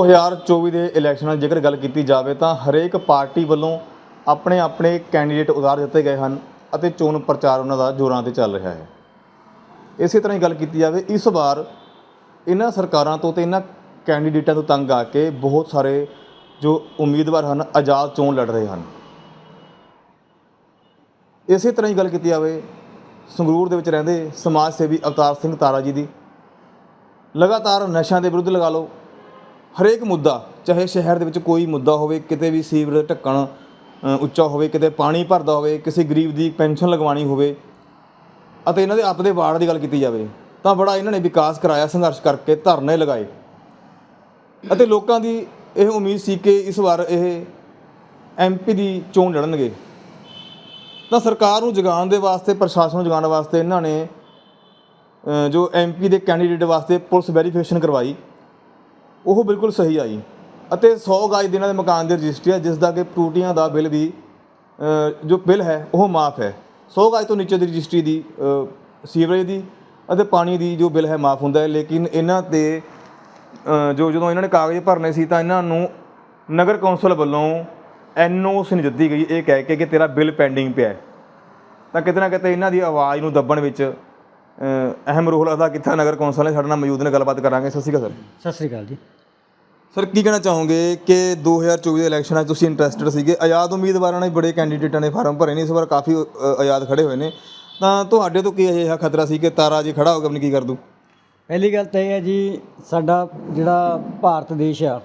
2024 ਦੇ ਇਲੈਕਸ਼ਨਾਂ ਦੀ ਜੇਕਰ ਗੱਲ ਕੀਤੀ ਜਾਵੇ ਤਾਂ ਹਰੇਕ ਪਾਰਟੀ ਵੱਲੋਂ ਆਪਣੇ ਆਪਣੇ ਕੈਂਡੀਡੇਟ ਉਤਾਰ ਦਿੱਤੇ ਗਏ ਹਨ ਅਤੇ ਚੋਣ ਪ੍ਰਚਾਰ ਉਹਨਾਂ ਦਾ ਜ਼ੋਰਾਂ ਤੇ ਚੱਲ ਰਿਹਾ ਹੈ। ਇਸੇ ਤਰ੍ਹਾਂ ਹੀ ਗੱਲ ਕੀਤੀ ਜਾਵੇ, ਇਸ ਵਾਰ ਇਹਨਾਂ ਸਰਕਾਰਾਂ ਤੋਂ ਤੇ ਇਹਨਾਂ ਕੈਂਡੀਡੇਟਾਂ ਤੋਂ ਤੰਗ ਆ ਕੇ ਬਹੁਤ ਸਾਰੇ ਜੋ ਉਮੀਦਵਾਰ ਹਨ, ਆਜ਼ਾਦ ਚੋਣ ਲੜ ਰਹੇ ਹਨ। ਇਸੇ ਤਰ੍ਹਾਂ ਹੀ ਗੱਲ ਕੀਤੀ ਜਾਵੇ, ਸੰਗਰੂਰ ਦੇ ਵਿੱਚ ਰਹਿੰਦੇ ਸਮਾਜ ਸੇਵੀ ਅਵਤਾਰ ਸਿੰਘ ਤਾਰਾ ਜੀ ਦੀ। ਲਗਾਤਾਰ ਨਸ਼ਿਆਂ ਦੇ ਵਿਰੁੱਧ ਲਗਾ ਲਓ ਹਰੇਕ ਮੁੱਦਾ ਚਾਹੇ ਸ਼ਹਿਰ ਦੇ ਵਿੱਚ ਕੋਈ ਮੁੱਦਾ ਹੋਵੇ ਕਿਤੇ ਵੀ ਸੀਵਰ ਢੱਕਣ ਉੱਚਾ ਹੋਵੇ ਕਿਤੇ ਪਾਣੀ ਭਰਦਾ ਹੋਵੇ ਕਿਸੇ ਗਰੀਬ ਦੀ ਪੈਨਸ਼ਨ ਲਗਵਾਉਣੀ ਹੋਵੇ ਅਤੇ ਇਹਨਾਂ ਦੇ ਆਪਦੇ ਵਾਰਡ ਦੀ ਗੱਲ ਕੀਤੀ ਜਾਵੇ ਤਾਂ ਬੜਾ ਇਹਨਾਂ ਨੇ ਵਿਕਾਸ ਕਰਾਇਆ ਸੰਘਰਸ਼ ਕਰਕੇ ਧਰਨੇ ਲਗਾਏ। ਅਤੇ ਲੋਕਾਂ ਦੀ ਇਹ ਉਮੀਦ ਸੀ ਕਿ ਇਸ ਵਾਰ ਇਹ ਐਮਪੀ ਦੀ ਚੋਣ ਲੜਨਗੇ। ਤਾਂ ਸਰਕਾਰ ਨੂੰ ਜਗਾਉਣ ਦੇ ਵਾਸਤੇ ਪ੍ਰਸ਼ਾਸਨ ਨੂੰ ਜਗਾਉਣ ਵਾਸਤੇ ਇਹਨਾਂ ਨੇ ਅ, ਜੋ ਐਮਪੀ ਦੇ ਕੈਂਡੀਡੇਟ ਵਾਸਤੇ ਪੁਲਿਸ ਵੈਰੀਫਿਕੇਸ਼ਨ ਕਰਵਾਈ। ਉਹ ਬਿਲਕੁਲ ਸਹੀ ਆਈ। ਅਤੇ 100 ਗਜ ਦੇ ਇਹਨਾਂ ਦੇ ਮਕਾਨ ਦੀ ਰਜਿਸਟਰੀ ਹੈ, ਜਿਸ ਦਾ ਕਿ ਟੂਟੀਆਂ ਦਾ ਬਿੱਲ ਵੀ ਜੋ ਬਿੱਲ ਹੈ, ਉਹ ਮਾਫ ਹੈ। 100 ਗਜ ਤੋਂ ਨੀਚੇ ਦੀ ਰਜਿਸਟਰੀ ਦੀ ਸੀਵਰੇਜ ਦੀ ਅਤੇ ਪਾਣੀ ਦੀ ਜੋ ਬਿੱਲ ਹੈ, ਮਾਫ ਹੁੰਦਾ ਹੈ। ਲੇਕਿਨ ਇਹਨਾਂ ਤੇ ਜੋ ਜਦੋਂ ਇਹਨਾਂ ਨੇ ਕਾਗਜ਼ ਭਰਨੇ ਸੀ, ਤਾਂ ਇਹਨਾਂ ਨੂੰ ਨਗਰ ਕੌਂਸਲ ਵੱਲੋਂ ਐਨਓਸੀ ਨਹੀਂ ਦਿੱਤੀ ਗਈ। ਇਹ ਕਹਿ ਕੇ ਕਿ ਤੇਰਾ ਬਿੱਲ ਪੈਂਡਿੰਗ ਪਿਆ ਤਾਂ ਕਿਤੇ ਨਾ ਕਿਤੇ ਇਹਨਾਂ ਦੀ ਆਵਾਜ਼ ਨੂੰ ਦੱਬਣ ਵਿੱਚ ਅਹਿਮ ਰੋਲ ਅਦਾ ਕੀਤਾ ਨਗਰ ਕੌਂਸਲ ਨੇ ਸਾਡੇ ਨਾਲ ਮੌਜੂਦ ਨੇ ਗੱਲਬਾਤ ਕਰਾਂਗੇ। ਸਤਿ ਸ਼੍ਰੀ ਅਕਾਲ ਸਰ। ਸਤਿ ਸ੍ਰੀ ਅਕਾਲ ਜੀ। ਸਰ ਕੀ ਕਹਿਣਾ ਚਾਹੋਗੇ ਕਿ 2024 ਦੇ ਇਲੈਕਸ਼ਨਾਂ 'ਚ ਤੁਸੀਂ ਇੰਟਰਸਟਿਡ ਸੀਗੇ? ਆਜ਼ਾਦ ਉਮੀਦਵਾਰਾਂ ਨੇ ਬੜੇ ਕੈਂਡੀਡੇਟਾਂ ਨੇ ਫਾਰਮ ਭਰੇ ਨੇ ਇਸ ਵਾਰ ਕਾਫੀ ਅ, ਆਜ਼ਾਦ ਖੜੇ ਹੋਏ ਨੇ। ਤਾਂ ਤੁਹਾਡੇ ਤੋਂ ਕੀ ਅਜਿਹਾ ਖਤਰਾ ਸੀ ਕਿ ਤਾਰਾ ਜੀ ਖੜਾ ਹੋ ਕੇ ਆਪਣੀ ਕੀ ਕਰ ਦੂ ਪਹਿਲੀ ਗੱਲ ਤਾਂ ਇਹ ਹੈ ਜੀ ਸਾਡਾ ਜਿਹੜਾ ਭਾਰਤ ਦੇਸ਼ ਆ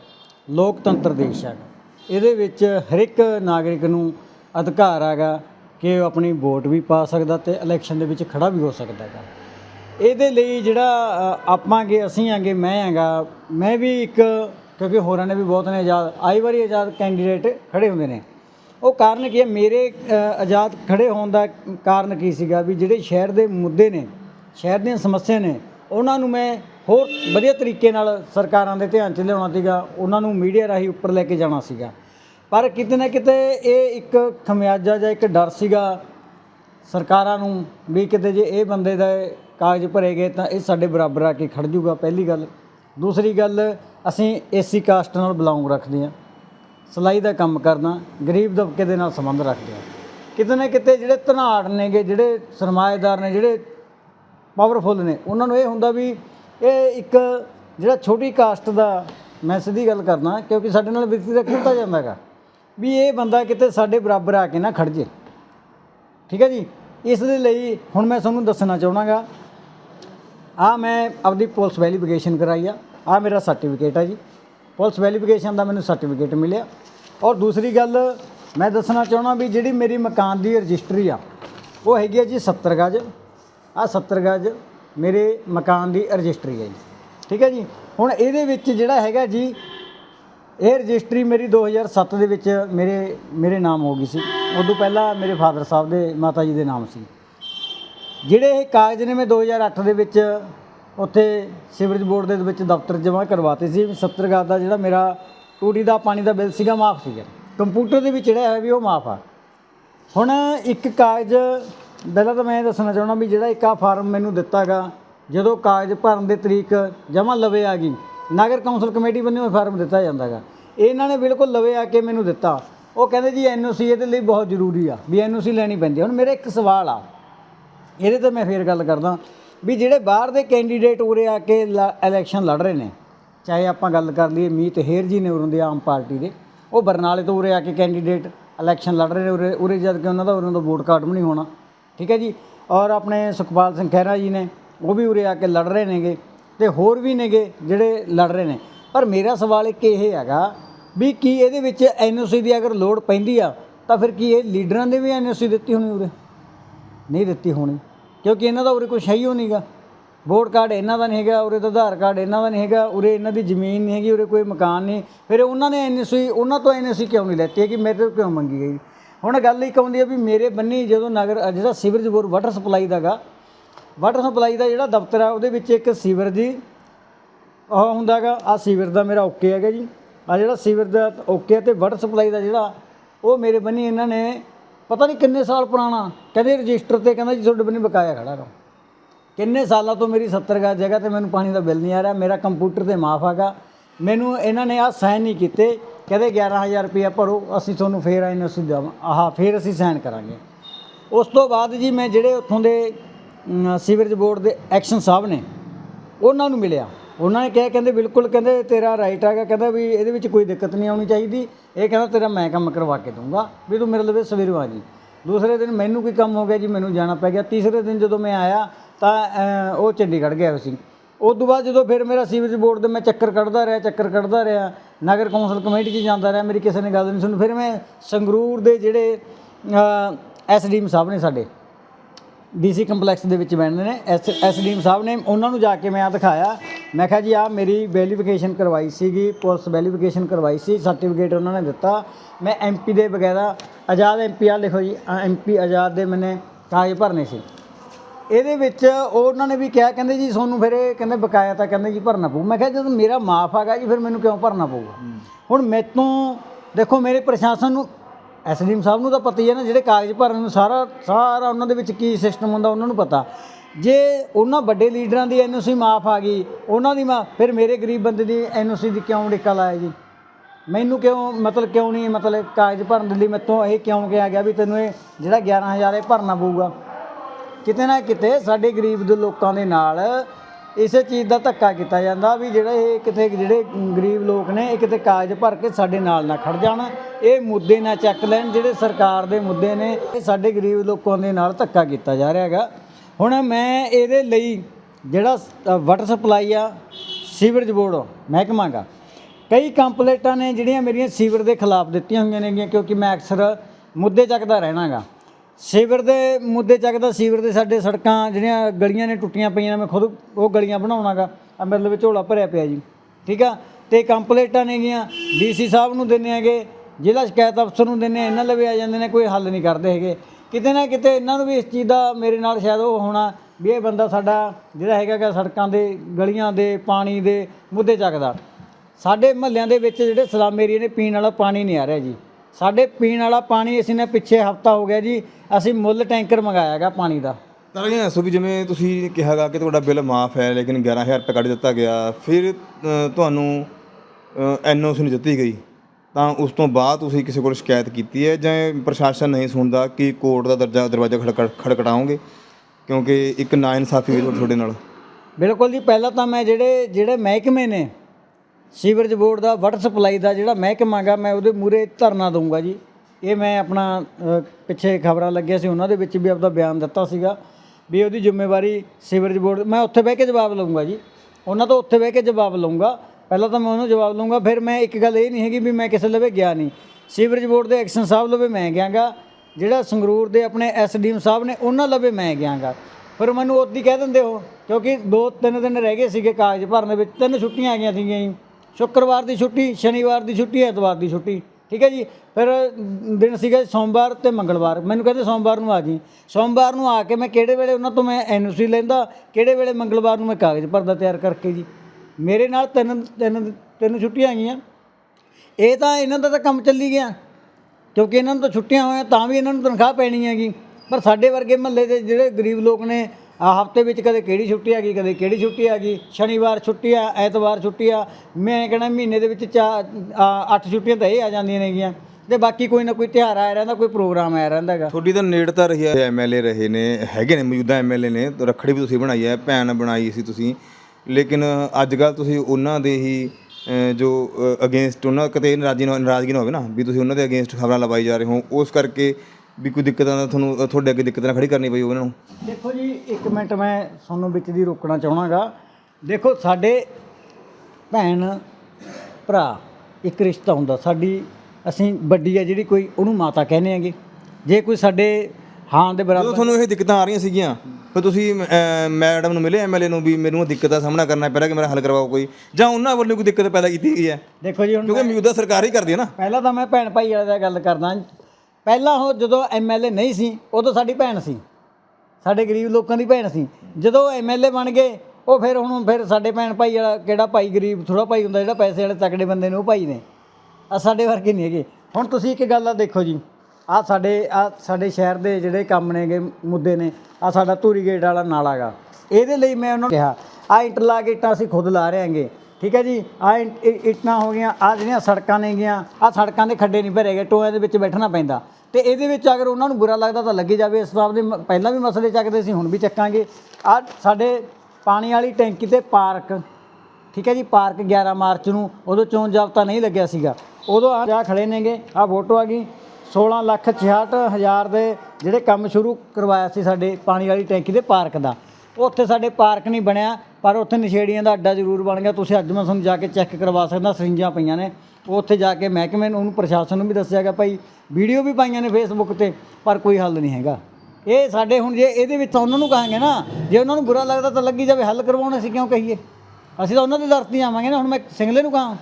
ਲੋਕਤੰਤਰ ਦੇਸ਼ ਹੈ ਇਹਦੇ ਵਿੱਚ ਹਰ ਇੱਕ ਨਾਗਰਿਕ ਨੂੰ ਅਧਿਕਾਰ ਹੈਗਾ। ਕਿ ਉਹ ਆਪਣੀ ਵੋਟ ਵੀ ਪਾ ਸਕਦਾ ਤੇ ਇਲੈਕਸ਼ਨ ਦੇ ਵਿੱਚ ਖੜਾ ਵੀ ਹੋ ਸਕਦਾ ਹੈਗਾ। ਇਹਦੇ ਲਈ ਜਿਹੜਾ ਆਪਾਂਗੇ ਅਸੀਂ ਆਂਗੇ ਮੈਂ ਆਂਗਾ ਮੈਂ ਵੀ ਇੱਕ, ਕਿਉਂਕਿ ਹੋਰਾਂ ਨੇ ਵੀ ਬਹੁਤ ਨੇ ਆਜ਼ਾਦ, ਆਈ ਵਾਰੀ ਆਜ਼ਾਦ ਕੈਂਡੀਡੇਟ ਖੜੇ ਹੁੰਦੇ ਨੇ। ਉਹ ਕਾਰਨ ਕੀ ਹੈ? ਮੇਰੇ ਆਜ਼ਾਦ ਖੜੇ ਹੋਣ ਦਾ ਕਾਰਨ ਕੀ ਸੀਗਾ ਵੀ ਜਿਹੜੇ ਸ਼ਹਿਰ ਦੇ ਮੁੱਦੇ ਨੇ, ਸ਼ਹਿਰ ਦੀਆਂ ਸਮੱਸਿਆ ਨੇ, ਉਹਨਾਂ ਨੂੰ ਮੈਂ ਹੋਰ ਵਧੀਆ ਤਰੀਕੇ ਨਾਲ ਸਰਕਾਰਾਂ ਦੇ ਧਿਆਨ 'ਚ ਲਿਆਉਣਾ ਸੀਗਾ, ਉਹਨਾਂ ਨੂੰ ਮੀਡੀਆ ਰਾਹੀਂ ਉੱਪਰ ਲੈ ਕੇ ਜਾਣਾ ਸੀਗਾ। ਪਰ ਕਿਤੇ ਨਾ ਕਿਤੇ ਇਹ ਇੱਕ ਖਮਿਆਜਾ ਜਾਂ ਇੱਕ ਡਰ ਸੀਗਾ ਸਰਕਾਰਾਂ ਨੂੰ ਵੀ ਕਿਤੇ ਜੇ ਇਹ ਬੰਦੇ ਦਾ ਕਾਗਜ਼ ਭਰੇ ਗਏ ਤਾਂ ਇਹ ਸਾਡੇ ਬਰਾਬਰ ਆ ਕੇ ਖੜ ਜੂਗਾ, ਪਹਿਲੀ ਗੱਲ। ਦੂਸਰੀ ਗੱਲ, ਅਸੀਂ ਏਸੀ ਕਾਸਟ ਨਾਲ ਬਿਲੋਂਗ ਰੱਖਦੇ ਹਾਂ। ਸਿਲਾਈ ਦਾ ਕੰਮ ਕਰਨਾ, ਗਰੀਬ ਦਬਕੇ ਦੇ ਨਾਲ ਸੰਬੰਧ ਰੱਖਦੇ ਹਾਂ। ਕਿਤੇ ਨਾ ਕਿਤੇ ਜਿਹੜੇ ਧਨਾੜ ਨੇਗੇ, ਜਿਹੜੇ ਸਰਮਾਏਦਾਰ ਨੇ, ਜਿਹੜੇ ਪਾਵਰਫੁੱਲ ਨੇ, ਉਹਨਾਂ ਨੂੰ ਇਹ ਹੁੰਦਾ ਵੀ ਇਹ ਇੱਕ ਜਿਹੜਾ ਛੋਟੀ ਕਾਸਟ ਦਾ ਮੈਂ ਸਿੱਧੀ ਗੱਲ ਕਰਦਾ ਕਿਉਂਕਿ ਸਾਡੇ ਨਾਲ ਵਿਅਕਤੀ ਦਾ ਕੀਤਾ ਜਾਂਦਾ ਹੈਗਾ? ਵੀ ਇਹ ਬੰਦਾ ਕਿਤੇ ਸਾਡੇ ਬਰਾਬਰ ਆ ਕੇ ਨਾ ਖੜ ਜੇ। ਠੀਕ ਹੈ ਜੀ? ਇਸ ਦੇ ਲਈ ਹੁਣ ਮੈਂ ਤੁਹਾਨੂੰ ਦੱਸਣਾ ਚਾਹਣਾਗਾ ਆ ਮੈਂ ਆਪਦੀ ਪੁਲਿਸ ਵੈਲੀਫਿਕੇਸ਼ਨ ਕਰਾਈ ਆ। ਆ ਮੇਰਾ ਸਰਟੀਫਿਕੇਟ ਆ ਜੀ। ਪੁਲਿਸ ਵੈਲੀਫਿਕੇਸ਼ਨ ਦਾ ਮੈਨੂੰ ਸਰਟੀਫਿਕੇਟ ਮਿਲਿਆ। ਔਰ ਦੂਸਰੀ ਗੱਲ, ਮੈਂ ਦੱਸਣਾ ਚਾਹਣਾ ਵੀ ਜਿਹੜੀ ਮੇਰੀ ਮਕਾਨ ਦੀ ਰਜਿਸਟਰੀ ਆ, ਉਹ ਹੈਗੀ ਹੈ ਜੀ 70 ਗਜ ਆ 70 ਗਜ ਮੇਰੇ ਮਕਾਨ ਦੀ ਰਜਿਸਟਰੀ ਹੈ ਜੀ। ਠੀਕ ਹੈ ਜੀ? ਹੁਣ ਇਹਦੇ ਵਿੱਚ ਜਿਹੜਾ ਹੈਗਾ ਜੀ ਇਹ ਰਜਿਸਟਰੀ ਮੇਰੀ 2007 ਦੇ ਵਿੱਚ ਮੇਰੇ ਮੇਰੇ ਨਾਮ ਹੋ ਗਈ ਸੀ। ਉਦੋਂ ਪਹਿਲਾਂ ਮੇਰੇ ਫਾਦਰ ਸਾਹਿਬ ਦੇ ਮਾਤਾ ਜੀ ਦੇ ਨਾਮ ਸੀ। ਜਿਹੜੇ ਇਹ ਕਾਗਜ਼ ਨੇ ਮੈਂ 2008 ਦੇ ਵਿੱਚ ਉੱਥੇ ਸਿਵਰੇਜ ਬੋਰਡ ਦੇ ਵਿੱਚ ਦਫ਼ਤਰ ਜਮ੍ਹਾਂ ਕਰਵਾਤੇ ਸੀ। 70 ਗਜ ਦਾ ਜਿਹੜਾ ਮੇਰਾ ਟੂਟੀ ਦਾ ਪਾਣੀ ਦਾ ਬਿੱਲ ਸੀਗਾ, ਮਾਫ ਸੀਗਾ। ਕੰਪਿਊਟਰ ਦੇ ਵਿੱਚ ਜਿਹੜਾ ਹੈ ਵੀ ਉਹ ਮਾਫ ਆ। ਹੁਣ ਇੱਕ ਕਾਗਜ਼, ਪਹਿਲਾਂ ਤਾਂ ਮੈਂ ਇਹ ਦੱਸਣਾ ਚਾਹੁੰਦਾ ਵੀ ਜਿਹੜਾ ਇੱਕ ਆ ਫਾਰਮ ਮੈਨੂੰ ਦਿੱਤਾਗਾ, ਜਦੋਂ ਕਾਗਜ਼ ਭਰਨ ਦੇ ਤਰੀਕ ਜਮ੍ਹਾਂ ਲਵੇ ਆ ਗਈ ਨਗਰ ਕੌਂਸਲ ਕਮੇਟੀ ਵੱਲੋਂ ਇਹ ਫਾਰਮ ਦਿੱਤਾ ਜਾਂਦਾ ਜਾਂਦਾਗਾ। ਇਹਨਾਂ ਨੇ ਬਿਲਕੁਲ ਲਵੇ ਆ ਕੇ ਮੈਨੂੰ ਦਿੱਤਾ। ਉਹ ਕਹਿੰਦੇ ਜੀ ਐਨਓਸੀ ਇਹਦੇ ਲਈ ਬਹੁਤ ਜ਼ਰੂਰੀ ਆ, ਵੀ ਐਨਓਸੀ ਲੈਣੀ ਪੈਂਦੀ ਹੁਣ ਮੇਰਾ ਇੱਕ ਸਵਾਲ ਆ, ਇਹਦੇ ਤੇ ਮੈਂ ਫੇਰ ਗੱਲ ਕਰਦਾ, ਵੀ ਜਿਹੜੇ ਬਾਹਰ ਦੇ ਕੈਂਡੀਡੇਟ ਉਰੇ ਆ ਕੇ ਲ- ਇਲੈਕਸ਼ਨ ਲੜ ਰਹੇ ਨੇ, ਚਾਹੇ ਆਪਾਂ ਗੱਲ ਕਰ ਲਈਏ ਮੀਤ ਹੇਰ ਜੀ ਨੇ ਉਰੋਂ ਦੇ ਆਮ ਪਾਰਟੀ ਦੇ, ਉਹ ਬਰਨਾਲੇ ਤੋਂ ਉਰੇ ਆ ਕੇ ਕੈਂਡੀਡੇਟ ਇਲੈਕਸ਼ਨ ਲੜ ਰਹੇ ਨੇ ਉਰੇ ਉਰੇ ਜਦ ਕਿ ਉਹਨਾਂ ਦਾ ਉਰੋਂ ਦਾ ਵੋਟ ਕਾਰਡ ਵੀ ਨਹੀਂ ਹੋਣਾ। ਠੀਕ ਹੈ ਜੀ? ਔਰ ਆਪਣੇ ਸੁਖਪਾਲ ਸਿੰਘ ਖਹਿਰਾ ਜੀ ਨੇ, ਉਹ ਵੀ ਉਰੇ ਆ ਕੇ ਲੜ ਰਹੇ ਨੇਗੇ। ਅਤੇ ਹੋਰ ਵੀ ਨੇਗੇ ਜਿਹੜੇ ਲੜ ਰਹੇ ਨੇ। ਪਰ ਮੇਰਾ ਸਵਾਲ ਇੱਕ ਇਹ ਹੈਗਾ ਵੀ ਕੀ ਇਹਦੇ ਵਿੱਚ ਐੱਨ ਓ ਸੀ ਦੀ ਅਗਰ ਲੋੜ ਪੈਂਦੀ ਆ, ਤਾਂ ਫਿਰ ਕੀ ਇਹ ਲੀਡਰਾਂ ਦੇ ਵੀ ਐੱਨ ਓ ਸੀ ਦਿੱਤੀ ਹੋਣੀ ਉਰੇ? ਨਹੀਂ ਦਿੱਤੀ ਹੋਣੀ, ਕਿਉਂਕਿ ਇਹਨਾਂ ਦਾ ਉਰੇ ਕੁਛ ਹੈ ਹੀ ਓ ਨਹੀਂਗਾ। ਵੋਟ ਕਾਰਡ ਇਹਨਾਂ ਦਾ ਨਹੀਂ ਹੈਗਾ, ਉਰੇ ਤਾਂ ਆਧਾਰ ਕਾਰਡ ਇਹਨਾਂ ਦਾ ਨਹੀਂ ਹੈਗਾ, ਉਰੇ ਇਹਨਾਂ ਦੀ ਜ਼ਮੀਨ ਨਹੀਂ ਹੈਗੀ, ਉਰੇ ਕੋਈ ਮਕਾਨ ਨਹੀਂ। ਫਿਰ ਉਹਨਾਂ ਨੇ ਐਨਐਸਈ ਉਹਨਾਂ ਤੋਂ ਐਨਐਸਈ ਕਿਉਂ ਨਹੀਂ ਲੈਤੀ? ਹੈ ਕਿ ਮੇਰੇ ਤੋਂ ਕਿਉਂ ਮੰਗੀ ਗਈ? ਹੁਣ ਗੱਲ ਇੱਕ ਆਉਂਦੀ ਹੈ ਵੀ ਮੇਰੇ ਬੰਨੀ ਜਦੋਂ ਨਗਰ, ਜਿਹੜਾ ਸੀਵਰੇਜ ਬੋਰ ਵਾਟਰ ਸਪਲਾਈ ਦਾਗਾ ਵਾਟਰ ਸਪਲਾਈ ਦਾ ਜਿਹੜਾ ਦਫ਼ਤਰ ਆ, ਉਹਦੇ ਵਿੱਚ ਇੱਕ ਸੀਵਰ ਦੀ ਉਹ ਹੁੰਦਾ ਹੈਗਾ ਆ ਸੀਵਰ ਦਾ ਮੇਰਾ ਓਕੇ ਹੈਗਾ ਜੀ। ਆ ਜਿਹੜਾ ਸੀਵਰ ਦਾ ਓਕੇ ਤੇ ਵਾਟਰ ਸਪਲਾਈ ਦਾ ਜਿਹੜਾ, ਉਹ ਮੇਰੇ ਬੰਨੀ ਇਹਨਾਂ ਨੇ ਪਤਾ ਨਹੀਂ ਕਿੰਨੇ ਸਾਲ ਪੁਰਾਣਾ, ਕਹਿੰਦੇ ਰਜਿਸਟਰ ਤੇ ਕਹਿੰਦਾ ਜੀ ਤੁਹਾਡੇ ਬੰਨੀ ਬਕਾਇਆ ਖੜਾ ਗਾ ਕਿੰਨੇ ਸਾਲਾਂ ਤੋਂ ਮੇਰੀ 70 ਗਜ ਜਗ੍ਹਾ ਤੇ ਮੈਨੂੰ ਪਾਣੀ ਦਾ ਬਿੱਲ ਨਹੀਂ ਆ ਰਿਹਾ, ਮੇਰਾ ਕੰਪਿਊਟਰ ਤੇ ਮਾਫ ਹੈਗਾ। ਮੈਨੂੰ ਇਹਨਾਂ ਨੇ ਆ ਸਾਈਨ ਨਹੀਂ ਕੀਤੇ, ਕਹਿੰਦੇ 11000 ਰੁਪਇਆ ਭਰੋ, ਅਸੀਂ ਤੁਹਾਨੂੰ ਫੇਰ ਐਨਓਸੀ ਦੇਵਾਂ ਆਹ ਫੇਰ ਅਸੀਂ ਸਾਈਨ ਕਰਾਂਗੇ। ਉਸ ਤੋਂ ਬਾਅਦ ਜੀ ਮੈਂ ਜਿਹੜੇ ਉੱਥੋਂ ਦੇ ਸੀਵਰੇਜ ਬੋਰਡ ਦੇ ਐਕਸ਼ਨ ਸਾਹਿਬ ਨੇ। ਉਹਨਾਂ ਨੂੰ ਮਿਲਿਆ। ਉਹਨਾਂ ਨੇ ਕਿਹਾ, ਕਹਿੰਦੇ ਬਿਲਕੁਲ, ਕਹਿੰਦੇ ਤੇਰਾ ਰਾਈਟ ਹੈਗਾ। ਕਹਿੰਦਾ ਵੀ ਇਹਦੇ ਵਿੱਚ ਕੋਈ ਦਿੱਕਤ ਨਹੀਂ ਆਉਣੀ ਚਾਹੀਦੀ। ਇਹ ਕਹਿੰਦਾ, ਤੇਰਾ ਮੈਂ ਕੰਮ ਕਰਵਾ ਕੇ ਦੂੰਗਾ ਵੀ ਤੂੰ ਮੇਰੇ ਲਵੇ ਸਵੇਰੋਂ ਆ ਜੀ। ਦੂਸਰੇ ਦਿਨ ਮੈਨੂੰ ਕੋਈ ਕੰਮ ਹੋ ਗਿਆ ਜੀ? ਮੈਨੂੰ ਜਾਣਾ ਪੈ ਗਿਆ। ਤੀਸਰੇ ਦਿਨ ਜਦੋਂ ਮੈਂ ਆਇਆ, ਤਾਂ ਉਹ ਚੰਡੀਗੜ੍ਹ ਗਿਆ ਹੋਇਆ ਸੀ। ਉਸ ਤੋਂ ਬਾਅਦ ਜਦੋਂ ਫਿਰ ਮੇਰਾ ਸੀਵਰੇਜ ਬੋਰਡ ਦੇ ਮੈਂ ਚੱਕਰ ਕੱਢਦਾ ਰਿਹਾ, ਚੱਕਰ ਕੱਢਦਾ ਰਿਹਾ, ਨਗਰ ਕੌਂਸਲ ਕਮੇਟੀ 'ਚ ਜਾਂਦਾ ਰਿਹਾ, ਮੇਰੀ ਕਿਸੇ ਨੇ ਗੱਲ ਨਹੀਂ ਸੁਣੀ। ਫਿਰ ਮੈਂ ਸੰਗਰੂਰ ਦੇ ਜਿਹੜੇ ਐਸਡੀਐਮ ਸਾਹਿਬ ਨੇ ਸਾਡੇ ਡੀਸੀ ਕੰਪਲੈਕਸ ਦੇ ਵਿੱਚ ਬੈਠਦੇ ਨੇ। ਐਸਡੀਐਮ ਸਾਹਿਬ ਨੇ ਉਹਨਾਂ ਨੂੰ ਜਾ ਕੇ ਮੈਂ ਆ ਦਿਖਾਇਆ। ਮੈਂ ਕਿਹਾ ਜੀ ਆ ਮੇਰੀ ਵੈਰੀਫਿਕੇਸ਼ਨ ਕਰਵਾਈ ਸੀਗੀ ਪੁਲਿਸ ਵੈਰੀਫਿਕੇਸ਼ਨ ਕਰਵਾਈ ਸੀ ਸਰਟੀਫਿਕੇਟ ਉਹਨਾਂ ਨੇ ਦਿੱਤਾ। ਮੈਂ ਐਮਪੀ ਦੇ ਵਗੈਰਾ ਆਜ਼ਾਦ ਐਮਪੀ ਆ ਲਿਖੋ ਜੀ ਐਮਪੀ ਆਜ਼ਾਦ ਦੇ ਮੈਨੇ ਕਾਗਜ਼ ਭਰਨੇ ਸੀ। ਇਹਦੇ ਵਿੱਚ ਉਹਨਾਂ ਨੇ ਵੀ ਕਿਹਾ ਕਹਿੰਦੇ ਜੀ ਤੁਹਾਨੂੰ ਫਿਰ ਇਹ ਕਹਿੰਦੇ ਬਕਾਇਆ ਤਾਂ ਕਹਿੰਦੇ ਜੀ ਭਰਨਾ ਪਊ। ਮੈਂ ਕਿਹਾ ਜਦੋਂ ਮੇਰਾ ਮਾਫ ਹੈਗਾ ਜੀ ਫਿਰ ਮੈਨੂੰ ਕਿਉਂ ਭਰਨਾ ਪਊਗਾ? ਹੁਣ ਮੈਥੋਂ ਦੇਖੋ ਮੇਰੇ ਪ੍ਰਸ਼ਾਸਨ ਨੂੰ ਐਸਡੀਐਮ ਸਾਹਿਬ ਨੂੰ ਤਾਂ ਪਤਾ ਹੀ ਹੈ ਨਾ, ਜਿਹੜੇ ਕਾਗਜ਼ ਭਰਨ ਨੂੰ ਸਾਰਾ ਸਾਰਾ ਉਹਨਾਂ ਦੇ ਵਿੱਚ ਕੀ ਸਿਸਟਮ ਹੁੰਦਾ ਉਹਨਾਂ ਨੂੰ ਪਤਾ। ਜੇ ਉਹਨਾਂ ਵੱਡੇ ਲੀਡਰਾਂ ਦੀ ਐਨਓਸੀ ਮਾਫ ਆ ਗਈ, ਉਹਨਾਂ ਦੀ ਮਾ ਫਿਰ ਮੇਰੇ ਗਰੀਬ ਬੰਦੇ ਦੀ ਐਨਓਸੀ ਦੀ ਕਿਉਂ ਡਿੱਕਾ ਲਾਇਆ ਜੀ? ਮੈਨੂੰ ਕਿਉਂ, ਮਤਲਬ ਕਿਉਂ ਨਹੀਂ, ਮਤਲਬ ਕਾਗਜ਼ ਭਰਨ ਦੇ ਲਈ ਮੈਥੋਂ ਇਹ ਕਿਉਂ ਕਿਹਾ ਗਿਆ ਵੀ ਤੈਨੂੰ ਇਹ ਜਿਹੜਾ 11000 ਇਹ ਭਰਨਾ ਪਊਗਾ? ਕਿਤੇ ਨਾ ਕਿਤੇ ਸਾਡੇ ਗਰੀਬ ਦੇ ਲੋਕਾਂ ਦੇ ਨਾਲ ਇਸੇ ਚੀਜ਼ ਦਾ ਧੱਕਾ ਕੀਤਾ ਜਾਂਦਾ ਵੀ ਜਿਹੜਾ ਇਹ ਕਿਤੇ ਜਿਹੜੇ ਗਰੀਬ ਲੋਕ ਨੇ, ਇਹ ਕਿਤੇ ਕਾਗਜ਼ ਭਰ ਕੇ ਸਾਡੇ ਨਾਲ ਨਾ ਖੜ ਜਾਣ। ਇਹ ਮੁੱਦੇ ਨਾ ਚੱਕ ਲੈਣ, ਜਿਹੜੇ ਸਰਕਾਰ ਦੇ ਮੁੱਦੇ ਨੇ, ਇਹ ਸਾਡੇ ਗਰੀਬ ਲੋਕਾਂ ਦੇ ਨਾਲ ਧੱਕਾ ਕੀਤਾ ਜਾ ਰਿਹਾ ਹੈਗਾ। ਹੁਣ ਮੈਂ ਇਹਦੇ ਲਈ ਜਿਹੜਾ ਵਾਟਰ ਸਪਲਾਈ ਆ ਸੀਵਰੇਜ ਬੋਰਡ ਮਹਿਕਮਾ ਗਾ। ਕਈ ਕੰਪਲੇਂਟਾਂ ਨੇ ਜਿਹੜੀਆਂ ਮੇਰੀਆਂ ਸੀਵਰ ਦੇ ਖਿਲਾਫ ਦਿੱਤੀਆਂ ਹੋਈਆਂ ਨੇਗੀਆਂ, ਕਿਉਂਕਿ ਮੈਂ ਅਕਸਰ ਮੁੱਦੇ ਚੱਕਦਾ ਰਹਿਣਾਗਾ ਸੀਵਰ ਦੇ ਮੁੱਦੇ ਚੱਕਦਾ, ਸੀਵਰ ਦੇ ਸਾਡੇ ਸੜਕਾਂ ਜਿਹੜੀਆਂ ਗਲੀਆਂ ਨੇ ਟੁੱਟੀਆਂ ਪਈਆਂ ਮੈਂ ਖੁਦ ਉਹ ਗਲੀਆਂ ਬਣਾਉਣਾਗਾ। ਆ ਮਤਲਬ ਵਿੱਚ ਝੋਲਾ ਭਰਿਆ ਪਿਆ ਜੀ। ਠੀਕ ਆ? ਤੇ ਕੰਪਲੇਂਟਾਂ ਨੇਗੀਆਂ ਡੀਸੀ ਸਾਹਿਬ ਨੂੰ ਦਿੰਨੇ ਹੈਗੇ, ਜ਼ਿਲ੍ਹਾ ਸ਼ਿਕਾਇਤ ਅਫਸਰ ਨੂੰ ਦਿੰਨੇ ਇਹਨਾਂ ਲਵੇ ਆ ਜਾਂਦੇ ਨੇ, ਕੋਈ ਹੱਲ ਨਹੀਂ ਕਰਦੇ ਹੈਗੇ। ਕਿਤੇ ਨਾ ਕਿਤੇ ਇਹਨਾਂ ਨੂੰ ਵੀ ਇਸ ਚੀਜ਼ ਦਾ ਮੇਰੇ ਨਾਲ ਸ਼ਾਇਦ ਉਹ ਹੋਣਾ ਵੀ ਇਹ ਬੰਦਾ ਸਾਡਾ ਜਿਹੜਾ ਹੈਗਾ ਗਾ ਸੜਕਾਂ ਦੇ, ਗਲੀਆਂ ਦੇ, ਪਾਣੀ ਦੇ ਮੁੱਦੇ ਚੱਕਦਾ। ਸਾਡੇ ਮਹੱਲਿਆਂ ਦੇ ਵਿੱਚ ਜਿਹੜੇ ਸਲਾਮ ਏਰੀਏ ਨੇ, ਪੀਣ ਵਾਲਾ ਪਾਣੀ ਨਹੀਂ ਆ ਰਿਹਾ ਜੀ। ਸਾਡੇ ਪੀਣ ਵਾਲਾ ਪਾਣੀ ਅਸੀਂ ਨੇ ਪਿੱਛੇ ਹਫਤਾ ਹੋ ਗਿਆ ਜੀ ਅਸੀਂ ਮੁੱਲ ਟੈਂਕਰ ਮੰਗਾਇਆ ਹੈਗਾ ਪਾਣੀ ਦਾ। ਤਾਂ ਇਹ ਦੱਸੋ ਵੀ ਜਿਵੇਂ ਤੁਸੀਂ ਕਿਹਾਗਾ ਕਿ ਤੁਹਾਡਾ ਬਿੱਲ ਮਾਫ ਹੈ ਲੇਕਿਨ 11000 ਰੁਪਏ ਕੱਢ ਦਿੱਤਾ ਗਿਆ ਫਿਰ ਅ, ਤੁਹਾਨੂੰ ਐਨਓਸੀ ਨਹੀਂ ਦਿੱਤੀ ਗਈ। ਤਾਂ ਉਸ ਤੋਂ ਬਾਅਦ ਤੁਸੀਂ ਕਿਸੇ ਕੋਲ ਸ਼ਿਕਾਇਤ ਕੀਤੀ ਹੈ ਜਾਂ ਪ੍ਰਸ਼ਾਸਨ ਨਹੀਂ ਸੁਣਦਾ ਕਿ ਕੋਰਟ ਦਾ ਦਰਜਾ ਦਰਵਾਜ਼ਾ ਖੜਕ ਖੜਕਟਾਓਗੇ ਕਿਉਂਕਿ ਇੱਕ ਨਾ ਇਨਸਾਫੀ ਹੋਈ ਤੁਹਾਡੇ ਨਾਲ। ਬਿਲਕੁਲ ਜੀ ਪਹਿਲਾਂ ਤਾਂ ਮੈਂ ਜਿਹੜੇ ਜਿਹੜੇ ਮਹਿਕਮੇ ਨੇ ਸੀਵਰੇਜ ਬੋਰਡ ਦਾ ਵਾਟਰ ਸਪਲਾਈ ਦਾ ਜਿਹੜਾ ਮਹਿਕਮਾ ਗਾ ਮੈਂ ਉਹਦੇ ਮੂਰੇ ਧਰਨਾ ਦਊਂਗਾ ਜੀ। ਇਹ ਮੈਂ ਆਪਣਾ ਅ, ਪਿੱਛੇ ਖਬਰਾਂ ਲੱਗਿਆ ਸੀ ਉਹਨਾਂ ਦੇ ਵਿੱਚ ਵੀ ਆਪਦਾ ਬਿਆਨ ਦਿੱਤਾ ਸੀਗਾ ਵੀ ਉਹਦੀ ਜ਼ਿੰਮੇਵਾਰੀ ਸੀਵਰੇਜ ਬੋਰਡ ਮੈਂ ਉੱਥੇ ਬਹਿ ਕੇ ਜਵਾਬ ਲਊਂਗਾ ਜੀ। ਉਹਨਾਂ ਤੋਂ ਉੱਥੇ ਬਹਿ ਕੇ ਜਵਾਬ ਲਊਂਗਾ। ਪਹਿਲਾਂ ਤਾਂ ਮੈਂ ਉਹਨੂੰ ਜਵਾਬ ਲਊਂਗਾ ਫਿਰ ਮੈਂ ਇੱਕ ਗੱਲ ਇਹ ਨਹੀਂ ਹੈਗੀ ਵੀ ਮੈਂ ਕਿਸੇ ਲਵੇ ਗਿਆ ਨਹੀਂ। ਸੀਵਰੇਜ ਬੋਰਡ ਦੇ ਐਕਸ਼ਨ ਸਾਹਿਬ ਲਵੇ ਮੈਂ ਗਿਆਗਾ ਜਿਹੜਾ ਸੰਗਰੂਰ ਦੇ ਆਪਣੇ ਐਸਡੀਐਮ ਸਾਹਿਬ ਨੇ ਉਹਨਾਂ ਲਵੇ ਮੈਂ ਗਿਆਗਾ। ਫਿਰ ਮੈਨੂੰ ਉਦੋਂ ਹੀ ਕਹਿ ਦਿੰਦੇ ਹੋ ਕਿਉਂਕਿ ਦੋ ਤਿੰਨ ਦਿਨ ਰਹਿ ਗਏ ਸੀਗੇ ਕਾਗਜ਼ ਭਰਨ ਦੇ ਵਿੱਚ ਤਿੰਨ ਛੁੱਟੀਆਂ ਆ ਗਈਆਂ ਸੀਗੀਆਂ ਜੀ। ਸ਼ੁੱਕਰਵਾਰ ਦੀ ਛੁੱਟੀ, ਸ਼ਨੀਵਾਰ ਦੀ ਛੁੱਟੀ, ਐਤਵਾਰ ਦੀ ਛੁੱਟੀ। ਠੀਕ ਹੈ ਜੀ? ਫਿਰ ਦਿਨ ਸੀਗਾ ਸੋਮਵਾਰ ਤੇ ਮੰਗਲਵਾਰ। ਮੈਨੂੰ ਕਹਿੰਦੇ ਸੋਮਵਾਰ ਨੂੰ ਆ ਜੀ। ਸੋਮਵਾਰ ਨੂੰ ਆ ਕੇ ਮੈਂ ਕਿਹੜੇ ਵੇਲੇ ਉਹਨਾਂ ਤੋਂ ਮੈਂ ਐਨਓਸੀ ਲੈਂਦਾ, ਕਿਹੜੇ ਵੇਲੇ ਮੰਗਲਵਾਰ ਨੂੰ ਮੈਂ ਕਾਗਜ਼ ਭਰਦਾ ਤਿਆਰ ਕਰਕੇ ਜੀ। ਮੇਰੇ ਨਾਲ ਤਿੰਨ ਤਿੰਨ ਤਿੰਨ ਛੁੱਟੀਆਂ ਆਈਆਂ। ਇਹ ਤਾਂ ਇਹਨਾਂ ਦਾ ਤਾਂ ਕੰਮ ਚੱਲੀ ਗਿਆ। ਕਿਉਂਕਿ ਇਹਨਾਂ ਨੂੰ ਤਾਂ ਛੁੱਟੀਆਂ ਹੋਈਆਂ, ਤਾਂ ਵੀ ਇਹਨਾਂ ਨੂੰ ਤਨਖਾਹ ਪੈਣੀ ਹੈਗੀ। ਪਰ ਸਾਡੇ ਵਰਗੇ ਮਹੱਲੇ ਦੇ ਜਿਹੜੇ ਗਰੀਬ ਲੋਕ ਨੇ ਆ ਹਫ਼ਤੇ ਵਿੱਚ ਕਦੇ ਕਿਹੜੀ ਛੁੱਟੀ ਆ ਗਈ ਕਦੇ ਕਿਹੜੀ ਛੁੱਟੀ ਆ ਗਈ? ਸ਼ਨੀਵਾਰ ਛੁੱਟੀ ਆ ਐਤਵਾਰ ਛੁੱਟੀ ਆ। ਮੈਂ ਕਹਿੰਦਾ ਮਹੀਨੇ ਦੇ ਵਿੱਚ ਚਾ ਅੱਠ ਛੁੱਟੀਆਂ ਤਾਂ ਇਹ ਆ ਜਾਂਦੀਆਂ ਨੇਗੀਆਂ। ਤੇ ਬਾਕੀ ਕੋਈ ਨਾ ਕੋਈ ਤਿਉਹਾਰ ਆਇਆ ਰਹਿੰਦਾ ਕੋਈ ਪ੍ਰੋਗਰਾਮ ਆਇਆ ਰਹਿੰਦਾ ਹੈਗਾ। ਤੁਹਾਡੀ ਤਾਂ ਨੇੜਤਾ ਰਹੀ ਹੈ ਐਮਐਲਏ ਰਹੇ ਨੇ ਹੈਗੇ ਨੇ ਮੌਜੂਦਾ ਐਮਐਲਏ ਨੇ। ਰੱਖੜੀ ਵੀ ਤੁਸੀਂ ਬਣਾਈ ਹੈ ਭੈਣ ਬਣਾਈ ਸੀ ਤੁਸੀਂ। ਲੇਕਿਨ ਅੱਜ ਕੱਲ ਤੁਸੀਂ ਉਹਨਾਂ ਦੇ ਹੀ ਜੋ ਅਗੇਂਸਟ ਉਹਨਾਂ ਕਿਤੇ ਨਾਰਾਜ਼ਗੀ ਨਾ ਨਾਰਾਜ਼ਗੀ ਨਾ ਹੋਵੇ ਨਾ ਵੀ ਤੁਸੀਂ ਉਹਨਾਂ ਦੇ ਅਗੇਂਸਟ ਖਬਰਾਂ ਲਵਾਈ ਜਾ ਰਹੇ ਹੋ। ਉਸ ਕਰਕੇ ਵੀ ਕੋਈ ਦਿੱਕਤਾਂ ਦਾ ਤੁਹਾਨੂੰ ਤੁਹਾਡੇ ਅੱਗੇ ਦਿੱਕਤ ਨਾ ਖੜੀ ਕਰਨੀ ਪਈ ਉਹਨਾਂ ਨੂੰ। ਦੇਖੋ ਜੀ ਇੱਕ ਮਿੰਟ ਮੈਂ ਤੁਹਾਨੂੰ ਵਿੱਚ ਦੀ ਰੋਕਣਾ ਚਾਹਣਾਗਾ। ਦੇਖੋ ਸਾਡੇ ਭੈਣ ਭਰਾ ਇੱਕ ਰਿਸ਼ਤਾ ਹੁੰਦਾ। ਸਾਡੀ ਅਸੀਂ ਵੱਡੀ ਹੈ ਜਿਹੜੀ ਕੋਈ ਉਹਨੂੰ ਮਾਤਾ ਕਹਿੰਦੇ ਆਂਗੇ। ਜੇ ਕੋਈ ਸਾਡੇ ਹਾਂ ਦੇ ਜਦੋਂ ਬਰਾਬਰ ਤੁਹਾਨੂੰ ਇਹ ਦਿੱਕਤਾਂ ਆ ਰਹੀਆਂ ਸੀਗੀਆਂ ਫਿਰ ਤੁਸੀਂ ਮੈਡਮ ਨੂੰ ਮਿਲੇ ਐਮਐਲਏ ਨੂੰ ਵੀ ਮੈਨੂੰ ਦਿੱਕਤ ਦਾ ਸਾਹਮਣਾ ਕਰਨਾ ਪੈ ਰਿਹਾ ਕਿ ਮੇਰਾ ਹੱਲ ਕਰਵਾਓ ਕੋਈ। ਜਾਂ ਉਹਨਾਂ ਵੱਲੋਂ ਕੋਈ ਦਿੱਕਤ ਪੈਦਾ ਕੀਤੀ ਗਈ ਹੈ? ਦੇਖੋ ਜੀ ਹੁਣ ਕਿਉਂਕਿ ਮੌਜੂਦਾ ਸਰਕਾਰ ਹੀ ਕਰਦੀ ਹੈ ਨਾ। ਪਹਿਲਾਂ ਤਾਂ ਮੈਂ ਭੈਣ ਭਾਈ ਵਾਲੇ ਦਾ ਗੱਲ ਕਰਦਾ। ਪਹਿਲਾਂ ਉਹ ਜਦੋਂ ਐਮਐਲਏ ਨਹੀਂ ਸੀ, ਉਦੋਂ ਸਾਡੀ ਭੈਣ ਸੀ। ਸਾਡੇ ਗਰੀਬ ਲੋਕਾਂ ਦੀ ਭੈਣ ਸੀ। ਜਦੋਂ ਐਮਐਲਏ ਬਣ ਗਏ, ਉਹ ਫਿਰ ਹੁਣ ਫਿਰ ਸਾਡੇ ਭੈਣ ਭਾਈ ਵਾਲਾ ਕਿਹੜਾ ਭਾਈ ਗਰੀਬ ਥੋੜਾ ਭਾਈ ਹੁੰਦਾ, ਜਿਹੜਾ ਪੈਸੇ ਵਾਲੇ ਤਕੜੇ ਬੰਦੇ ਨੇ ਉਹ ਭਾਈ ਨੇ। ਆ ਸਾਡੇ ਵਰਗੇ ਨਹੀਂ ਹੈਗੇ। ਹੁਣ ਤੁਸੀਂ ਇੱਕ ਗੱਲ ਆ ਦੇਖੋ ਜੀ ਆ ਸਾਡੇ ਆ ਸਾਡੇ ਸ਼ਹਿਰ ਦੇ ਜਿਹੜੇ ਕੰਮ ਨੇਗੇ, ਮੁੱਦੇ ਨੇ ਆ ਸਾਡਾ ਧੂਰੀ ਗੇਟ ਵਾਲਾ ਨਾਲਾ ਗਾ। ਇਹਦੇ ਲਈ ਮੈਂ ਉਹਨਾਂ ਨੂੰ ਕਿਹਾ ਆ ਇੰਟਰਲਾਕ ਇੱਟਾਂ ਅਸੀਂ ਖੁਦ ਲਾ ਰਹੇ ਹਾਂਗੇ। ਠੀਕ ਹੈ ਜੀ? ਆ ਇਟਨਾ ਹੋ ਗਈਆਂ ਆ ਜਿਹੜੀਆਂ ਸੜਕਾਂ ਨੇਗੀਆਂ ਆ ਸੜਕਾਂ ਦੇ ਖੱਡੇ ਨਹੀਂ ਭਰੇ ਗਏ, ਟੋਇਆਂ ਦੇ ਵਿੱਚ ਬੈਠਣਾ ਪੈਂਦਾ। ਤੇ ਇਹਦੇ ਵਿੱਚ ਅਗਰ ਉਹਨਾਂ ਨੂੰ ਬੁਰਾ ਲੱਗਦਾ ਤਾਂ ਲੱਗੇ ਜਾਵੇ, ਇਸ ਬਾਬ ਦੇ ਪਹਿਲਾਂ ਵੀ ਮਸਲੇ ਚੱਕਦੇ ਸੀ, ਹੁਣ ਵੀ ਚੱਕਾਂਗੇ। ਆ ਸਾਡੇ ਪਾਣੀ ਵਾਲੀ ਟੈਂਕੀ ਤੇ ਪਾਰਕ, ਠੀਕ ਹੈ ਜੀ, ਪਾਰਕ 11 ਮਾਰਚ ਨੂੰ, ਉਦੋਂ ਚੋਣ ਜਾਬਤਾ ਨਹੀਂ ਲੱਗਿਆ ਸੀਗਾ। ਉਦੋਂ ਆ ਜਾ ਖੜੇ ਨੇਗੇ, ਆ ਫੋਟੋ ਆ ਗਈ 16 ਲੱਖ 66 ਹਜ਼ਾਰ ਦੇ ਜਿਹੜੇ ਕੰਮ ਸ਼ੁਰੂ ਕਰਵਾਇਆ ਸੀ ਸਾਡੇ ਪਾਣੀ ਵਾਲੀ ਟੈਂਕੀ ਦੇ ਪਾਰਕ ਦਾ। ਉੱਥੇ ਸਾਡੇ ਪਾਰਕ ਨਹੀਂ ਬਣਿਆ, ਪਰ ਉੱਥੇ ਨਸ਼ੇੜੀਆਂ ਦਾ ਅੱਡਾ ਜ਼ਰੂਰ ਬਣ ਗਿਆ। ਤੁਸੀਂ ਅੱਜ ਮੈਂ ਤੁਹਾਨੂੰ ਜਾ ਕੇ ਚੈੱਕ ਕਰਵਾ ਸਕਦਾ, ਸਰਿੰਜਾਂ ਪਈਆਂ ਨੇ। ਉੱਥੇ ਜਾ ਕੇ ਮਹਿਕਮੇ ਨੂੰ, ਉਹਨੂੰ ਪ੍ਰਸ਼ਾਸਨ ਨੂੰ ਵੀ ਦੱਸਿਆ ਗਿਆ, ਭਾਈ ਵੀਡੀਓ ਵੀ ਪਾਈਆਂ ਨੇ ਫੇਸਬੁੱਕ ਤੇ, ਪਰ ਕੋਈ ਹੱਲ ਨਹੀਂ ਹੈਗਾ। ਇਹ ਸਾਡੇ ਹੁਣ ਜੇ ਇਹਦੇ ਵਿੱਚ ਉਹਨਾਂ ਨੂੰ ਕਹਾਂਗੇ ਨਾ, ਜੇ ਉਹਨਾਂ ਨੂੰ ਬੁਰਾ ਲੱਗਦਾ ਤਾਂ ਲੱਗੀ ਜਾਵੇ, ਹੱਲ ਕਰਵਾਉਣ ਅਸੀਂ ਕਿਉਂ ਕਹੀਏ? ਅਸੀਂ ਤਾਂ ਉਹਨਾਂ ਦੇ ਦਰ ਤੇ ਆਵਾਂਗੇ ਨਾ, ਹੁਣ ਮੈਂ ਸਿੰਗਲੇ ਨੂੰ ਕਹਾਂ।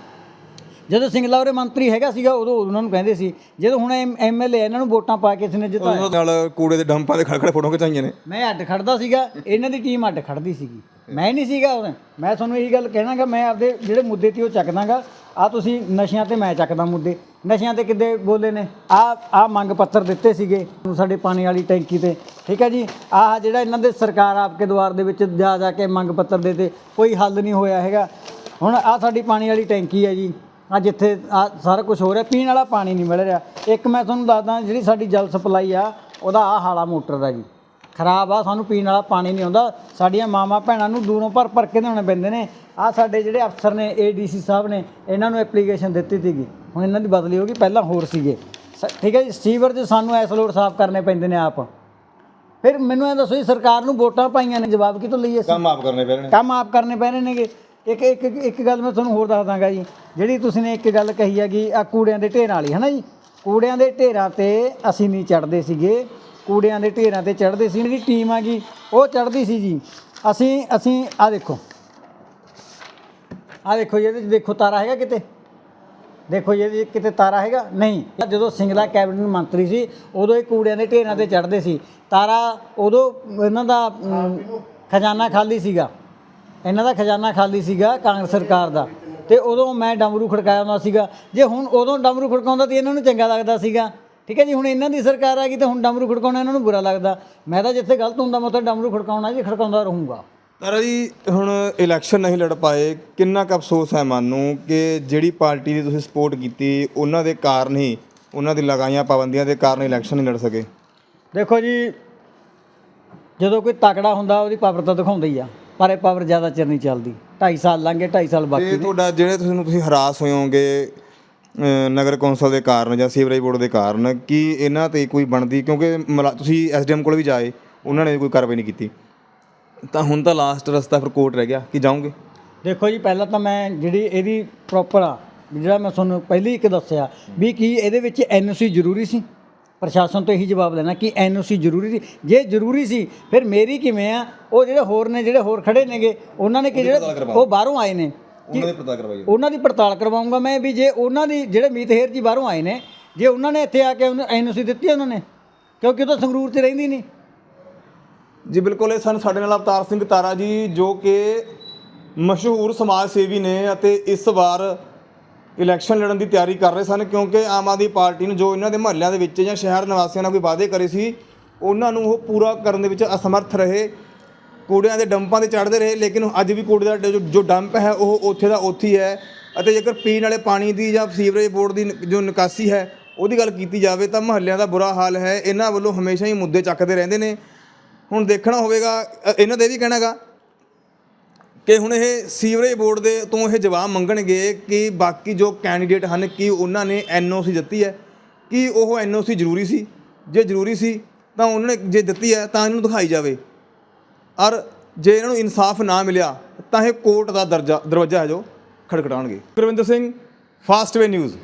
ਜਦੋਂ ਸਿੰਗਲਾ ਉਰੇ ਮੰਤਰੀ ਹੈਗਾ ਸੀਗਾ ਉਦੋਂ ਉਹਨਾਂ ਨੂੰ ਕਹਿੰਦੇ ਸੀ। ਜਦੋਂ ਹੁਣ ਐਮਐਲਏ ਇਹਨਾਂ ਨੂੰ ਵੋਟਾਂ ਪਾ ਕੇ ਇਸਨੇ ਜਿਤਾਇਆ। ਉਹਨਾਂ ਨਾਲ ਕੂੜੇ ਦੇ ਡੰਪਾਂ ਦੇ ਖੜਖੜ ਫੋਟੋ ਖਿਚਾਈਆਂ ਨੇ। ਮੈਂ ਅੱਡ ਖੜਦਾ ਸੀਗਾ ਇਹਨਾਂ ਦੀ ਟੀਮ ਅੱਡ ਖੜਦੀ ਸੀਗੀ। ਮੈਂ ਨਹੀਂ ਸੀਗਾ ਉਦੋਂ ਮੈਂ ਤੁਹਾਨੂੰ ਇਹੀ ਗੱਲ ਕਹਿਣਾਗਾ ਮੈਂ ਆਪਦੇ ਜਿਹੜੇ ਮੁੱਦੇ ਤੇ ਉਹ ਚੱਕਦਾਗਾ। ਆ ਤੁਸੀਂ ਨਸ਼ਿਆਂ ਤੇ ਮੈਂ ਚੱਕਦਾ ਮੁੱਦੇ। ਨਸ਼ਿਆਂ ਤੇ ਕਿੱਦੇ ਬੋਲੇ ਨੇ? ਆ ਆ ਮੰਗ ਪੱਤਰ ਦਿੱਤੇ ਸੀਗੇ ਸਾਡੇ ਪਾਣੀ ਵਾਲੀ ਟੈਂਕੀ ਤੇ। ਠੀਕ ਹੈ ਜੀ? ਆਹ ਜਿਹੜਾ ਇਹਨਾਂ ਦੇ ਸਰਕਾਰ ਆਪਕੇ ਦੁਆਰ ਦੇ ਵਿੱਚ ਜਾ ਜਾ ਕੇ ਮੰਗ ਪੱਤਰ ਦੇ ਤੇ ਕੋਈ ਹੱਲ ਨਹੀਂ ਹੋਇਆ ਹੈਗਾ। ਹੁਣ ਆ ਸਾਡੀ ਪਾਣੀ ਵਾਲੀ ਟੈਂਕੀ ਹੈ ਜੀ। ਆ ਜਿੱਥੇ ਆ ਸਾਰਾ ਕੁਝ ਹੋ ਰਿਹਾ ਪੀਣ ਵਾਲਾ ਪਾਣੀ ਨਹੀਂ ਮਿਲ ਰਿਹਾ। ਇੱਕ ਮੈਂ ਤੁਹਾਨੂੰ ਦੱਸਦਾ ਜਿਹੜੀ ਸਾਡੀ ਜਲ ਸਪਲਾਈ ਆ ਉਹਦਾ ਆ ਹਾਲਾ ਮੋਟਰ ਦਾ ਜੀ। ਖਰਾਬ ਆ ਸਾਨੂੰ ਪੀਣ ਵਾਲਾ ਪਾਣੀ ਨਹੀਂ ਆਉਂਦਾ। ਸਾਡੀਆਂ ਮਾਵਾਂ ਭੈਣਾਂ ਨੂੰ ਦੂਰੋਂ ਭਰ ਭਰ ਕੇ ਲਿਆਉਣੇ ਪੈਂਦੇ ਨੇ। ਆ ਸਾਡੇ ਜਿਹੜੇ ਅਫਸਰ ਨੇ ਏਡੀਸੀ ਸਾਹਿਬ ਨੇ ਇਹਨਾਂ ਨੂੰ ਐਪਲੀਕੇਸ਼ਨ ਦਿੱਤੀ ਸੀਗੀ। ਹੁਣ ਇਹਨਾਂ ਦੀ ਬਦਲੀ ਹੋ ਗਈ ਪਹਿਲਾਂ ਹੋਰ ਸੀਗੇ। ਠੀਕ ਹੈ ਜੀ ਸੀਵਰ 'ਚ ਸਾਨੂੰ ਐਸ ਲੋਡ ਸਾਫ਼ ਕਰਨੇ ਪੈਂਦੇ ਨੇ ਆਪ। ਫਿਰ ਮੈਨੂੰ ਇਹ ਦੱਸੋ ਜੀ ਸਰਕਾਰ ਨੂੰ ਵੋਟਾਂ ਪਾਈਆਂ ਨੇ ਜਵਾਬ ਕਿਤੋਂ ਲਈਏ ਕੰਮ ਆਪ ਕਰਨੇ ਪੈਣੇ ਕੰਮ ਆਪ ਕਰਨੇ ਪੈਣੇ ਨੇਗੇ। ਇੱਕ ਇੱਕ ਇੱਕ ਗੱਲ ਮੈਂ ਤੁਹਾਨੂੰ ਹੋਰ ਦੱਸ ਦਾਂਗਾ ਜੀ ਜਿਹੜੀ ਤੁਸੀਂ ਨੇ ਇੱਕ ਗੱਲ ਕਹੀ ਹੈਗੀ ਆ ਕੂੜਿਆਂ ਦੇ ਢੇਰਾਂ ਵਾਲੀ ਹੈ ਨਾ ਜੀ? ਕੂੜਿਆਂ ਦੇ ਢੇਰਾਂ ਤੇ ਅਸੀਂ ਨਹੀਂ ਚੜਦੇ ਸੀਗੇ ਕੂੜਿਆਂ ਦੇ ਢੇਰਾਂ ਤੇ ਚੜਦੇ ਸੀ ਜਿਹੜੀ ਟੀਮ ਆ ਗਈ ਉਹ ਚੜਦੀ ਸੀ ਜੀ। ਅਸੀਂ ਅਸੀਂ ਆ ਦੇਖੋ। ਆ ਦੇਖੋ ਜੀ, ਇਹਦੇ 'ਚ ਦੇਖੋ ਤਾਰਾ ਹੈਗਾ ਕਿਤੇ? ਦੇਖੋ ਜੀ, ਇਹਦੇ 'ਚ ਕਿਤੇ ਤਾਰਾ ਹੈਗਾ? ਨਹੀਂ। ਜਦੋਂ ਸਿੰਗਲਾ ਕੈਬਨਿਟ ਮੰਤਰੀ ਸੀ ਉਦੋਂ ਇਹ ਕੂੜਿਆਂ ਦੇ ਢੇਰਾਂ ਤੇ ਚੜਦੇ ਸੀ। ਤਾਰਾ ਉਦੋਂ ਇਹਨਾਂ ਦਾ ਖਜ਼ਾਨਾ ਖਾਲੀ ਸੀਗਾ। ਇਹਨਾਂ ਦਾ ਖਜ਼ਾਨਾ ਖਾਲੀ ਸੀਗਾ ਕਾਂਗਰਸ ਸਰਕਾਰ ਦਾ। ਤੇ ਉਦੋਂ ਮੈਂ ਡਮਰੂ ਖੜਕਾਇਆ ਹੁੰਦਾ ਸੀਗਾ। ਜੇ ਹੁਣ ਉਦੋਂ ਡਮਰੂ ਖੜਕਾਉਂਦਾ ਤੇ ਇਹਨਾਂ ਨੂੰ ਚੰਗਾ ਲੱਗਦਾ ਸੀਗਾ। ਠੀਕ ਹੈ ਜੀ ਹੁਣ ਇਹਨਾਂ ਦੀ ਸਰਕਾਰ ਆ ਗਈ ਤੇ ਹੁਣ ਡਮਰੂ ਖੜਕਾਉਣਾ ਇਹਨਾਂ ਨੂੰ ਬੁਰਾ ਲੱਗਦਾ। ਮੈਂ ਤਾਂ ਜਿੱਥੇ ਗਲਤ ਹੁੰਦਾ ਮੈਂ ਉੱਥੇ ਡਮਰੂ ਖੜਕਾਉਣਾ ਜੀ ਖੜਕਾਉਂਦਾ ਰਹੂੰਗਾ। ਤਾਰਾ ਜੀ ਹੁਣ ਇਲੈਕਸ਼ਨ ਨਹੀਂ ਲੜ ਪਾਏ ਕਿੰਨਾ ਕੁ ਅਫਸੋਸ ਹੈ ਮਨ ਨੂੰ ਕਿ ਜਿਹੜੀ ਪਾਰਟੀ ਦੀ ਤੁਸੀਂ ਸਪੋਰਟ ਕੀਤੀ ਉਹਨਾਂ ਦੇ ਕਾਰਨ ਹੀ ਉਹਨਾਂ ਦੀ ਲਗਾਈਆਂ ਪਾਬੰਦੀਆਂ ਦੇ ਕਾਰਨ ਇਲੈਕਸ਼ਨ ਨਹੀਂ ਲੜ ਸਕੇ? ਦੇਖੋ ਜੀ ਜਦੋਂ ਕੋਈ ਤਕੜਾ ਹੁੰਦਾ ਉਹਦੀ ਪਾਵਰ ਤਾਂ ਦਿਖਾਉਂਦਾ ਹੀ ਆ। ਪਰ ਇਹ ਪਾਵਰ ਜ਼ਿਆਦਾ ਚਿਰ ਨਹੀਂ ਚੱਲਦੀ। 2.5 ਸਾਲ ਲੰਘੇ 2.5 ਸਾਲ ਬਾਕੀ ਤੇ ਤੁਹਾਡਾ ਜਿਹੜੇ ਤੁਸੀਂ ਨੂੰ ਤੁਸੀਂ ਹਰਾਸ ਹੋਏ ਹੋਗੇ ਨਗਰ ਕੌਂਸਲ ਦੇ ਕਾਰਨ ਜਾਂ ਸੀਵਰੇਜ ਬੋਰਡ ਦੇ ਕਾਰਨ ਕੀ ਇਹਨਾਂ ਤੇ ਕੋਈ ਬਣਦੀ? ਕਿਉਂਕਿ ਮਲਾ- ਤੁਸੀਂ ਐਸਡੀਐਮ ਕੋਲ ਵੀ ਜਾਏ ਉਹਨਾਂ ਨੇ ਕੋਈ ਕਾਰਵਾਈ ਨਹੀਂ ਕੀਤੀ। ਤਾਂ ਹੁਣ ਤਾਂ ਲਾਸਟ ਰਸਤਾ ਫਿਰ ਕੋਰਟ ਰਹਿ ਗਿਆ। ਕਿ ਜਾਓਗੇ? ਦੇਖੋ ਜੀ ਪਹਿਲਾਂ ਤਾਂ ਮੈਂ ਜਿਹੜੀ ਇਹਦੀ ਪ੍ਰੋਪਰ ਆ ਜਿਹੜਾ ਮੈਂ ਤੁਹਾਨੂੰ ਪਹਿਲੀ ਇੱਕ ਦੱਸਿਆ ਵੀ ਕੀ ਇਹਦੇ ਵਿੱਚ ਐਨਓਸੀ ਜ਼ਰੂਰੀ ਸੀ? ਪ੍ਰਸ਼ਾਸਨ ਤੋਂ ਇਹੀ ਜਵਾਬ ਲੈਣਾ ਕਿ ਐਨਓਸੀ ਜ਼ਰੂਰੀ ਸੀ। ਜੇ ਜ਼ਰੂਰੀ ਸੀ ਫਿਰ ਮੇਰੀ ਕਿਵੇਂ ਆ? ਉਹ ਜਿਹੜੇ ਹੋਰ ਨੇ ਜਿਹੜੇ ਹੋਰ ਖੜੇ ਨੇਗੇ ਉਹਨਾਂ ਨੇ ਕਿ ਜਿਹੜੇ ਉਹ ਬਾਹਰੋਂ ਆਏ ਨੇ। ਉਹਨਾਂ ਦੇ ਪਤਾ ਕਰਵਾਈਏ ਉਹਨਾਂ ਦੀ ਪੜਤਾਲ ਕਰਵਾਉਂਗਾ ਮੈਂ ਵੀ ਜੇ ਉਹਨਾਂ ਦੀ ਜਿਹੜੇ ਮੀਤ ਹੇਰ ਜੀ ਬਾਹਰੋਂ ਆਏ ਨੇ ਜੇ ਉਹਨਾਂ ਨੇ ਇੱਥੇ ਆ ਕੇ ਐਨਓਸੀ ਦਿੱਤੀ ਉਹਨਾਂ ਨੇ ਕਿਉਂਕਿ ਉਹ ਤਾਂ ਸੰਗਰੂਰ 'ਚ ਰਹਿੰਦੀ ਨਹੀਂ। ਜੀ ਬਿਲਕੁਲ ਇਹ ਸਨ ਸਾਡੇ ਨਾਲ ਅਵਤਾਰ ਸਿੰਘ ਤਾਰਾ ਜੀ ਜੋ ਕਿ ਮਸ਼ਹੂਰ ਸਮਾਜ ਸੇਵੀ ਨੇ ਅਤੇ ਇਸ ਵਾਰ ਇਲੈਕਸ਼ਨ ਲੜਨ ਦੀ ਤਿਆਰੀ ਕਰ ਰਹੇ ਸਨ ਕਿਉਂਕਿ ਆਮ ਆਦਮੀ ਪਾਰਟੀ ਨੂੰ ਜੋ ਇਹਨਾਂ ਦੇ ਮਹੱਲਿਆਂ ਦੇ ਵਿੱਚ ਜਾਂ ਸ਼ਹਿਰ ਨਿਵਾਸੀਆਂ ਨਾਲ ਕੋਈ ਵਾਅਦੇ ਕਰੇ ਸੀ ਉਹਨਾਂ ਨੂੰ ਉਹ ਪੂਰਾ ਕਰਨ ਦੇ ਵਿੱਚ ਅਸਮਰਥ ਰਹੇ। ਕੂੜਿਆਂ ਦੇ ਡੰਪਾਂ ਤੇ ਚੜ੍ਹਦੇ ਰਹੇ ਲੇਕਿਨ ਅੱਜ ਵੀ ਕੂੜੇ ਦਾ ਜੋ- ਜੋ ਡੰਪ ਹੈ ਉਹ ਉੱਥੇ ਦਾ ਉੱਥੇ ਹੀ ਹੈ ਅਤੇ ਜੇਕਰ ਪੀਣ ਵਾਲੇ ਪਾਣੀ ਦੀ ਜਾਂ ਸੀਵਰੇਜ ਬੋਰਡ ਦੀ ਜੋ ਨਿਕਾਸੀ ਹੈ ਉਹਦੀ ਗੱਲ ਕੀਤੀ ਜਾਵੇ ਤਾਂ ਮਹੱਲਿਆਂ ਦਾ ਬੁਰਾ ਹਾਲ ਹੈ। ਇਹਨਾਂ ਵੱਲੋਂ ਹਮੇਸ਼ਾ ਹੀ ਮੁੱਦੇ ਚੱਕਦੇ ਰਹਿੰਦੇ ਨੇ। ਹੁਣ ਦੇਖਣਾ ਹੋਵੇਗਾ ਅ, ਇਹਨਾਂ ਦੇ ਵੀ ਕਹਿਣਾਗਾ ਕਿ ਹੁਣ ਇਹ ਸੀਵਰੇਜ ਬੋਰਡ ਦੇ ਤੋਂ ਇਹ ਜਵਾਬ ਮੰਗਣਗੇ ਕਿ ਬਾਕੀ ਜੋ ਕੈਂਡੀਡੇਟ ਹਨ, ਕਿ ਉਹਨਾਂ ਨੇ ਐਨਓਸੀ ਦਿੱਤੀ ਹੈ? ਕਿ ਉਹ ਐਨਓਸੀ ਜ਼ਰੂਰੀ ਸੀ? ਜੇ ਜ਼ਰੂਰੀ ਸੀ, ਤਾਂ ਉਹਨਾਂ ਨੇ ਜੇ ਦਿੱਤੀ ਹੈ, ਤਾਂ ਇਹਨੂੰ ਦਿਖਾਈ ਜਾਵੇ। ਔਰ ਜੇ ਇਹਨਾਂ ਨੂੰ ਇਨਸਾਫ ਨਾ ਮਿਲਿਆ, ਤਾਂ ਇਹ ਕੋਰਟ ਦਾ ਦਰਜਾ, ਦਰਵਾਜ਼ਾ ਹੈ ਜੋ ਖੜਖੜਾਉਣਗੇ ਗੁਰਵਿੰਦਰ ਸਿੰਘ ਫਾਸਟਵੇ ਨਿਊਜ਼